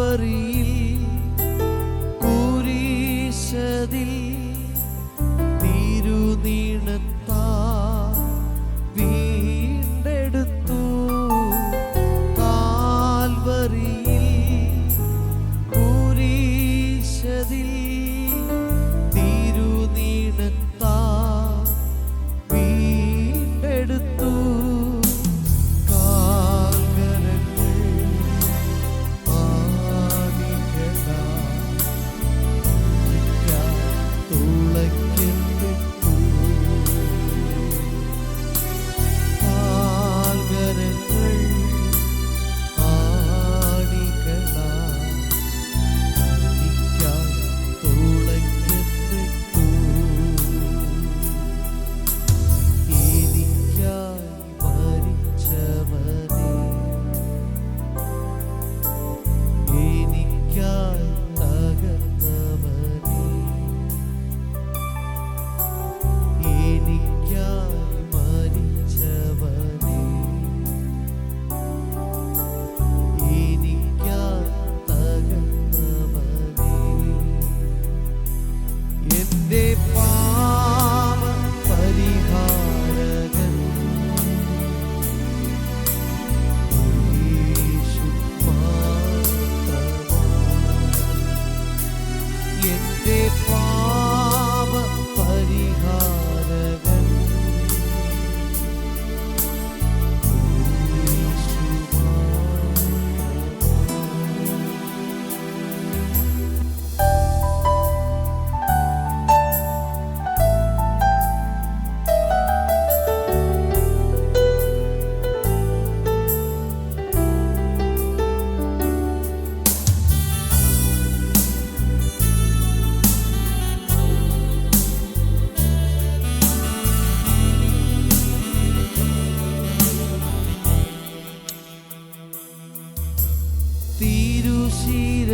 காவரியில்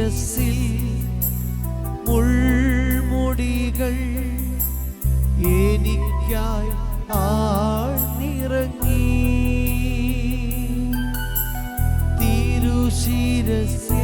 തിരുശിരസിൽ മുൾമുടികൾ എനിക്കായി ആഴ്ന്നിറങ്ങി. തിരുശിരസിൽ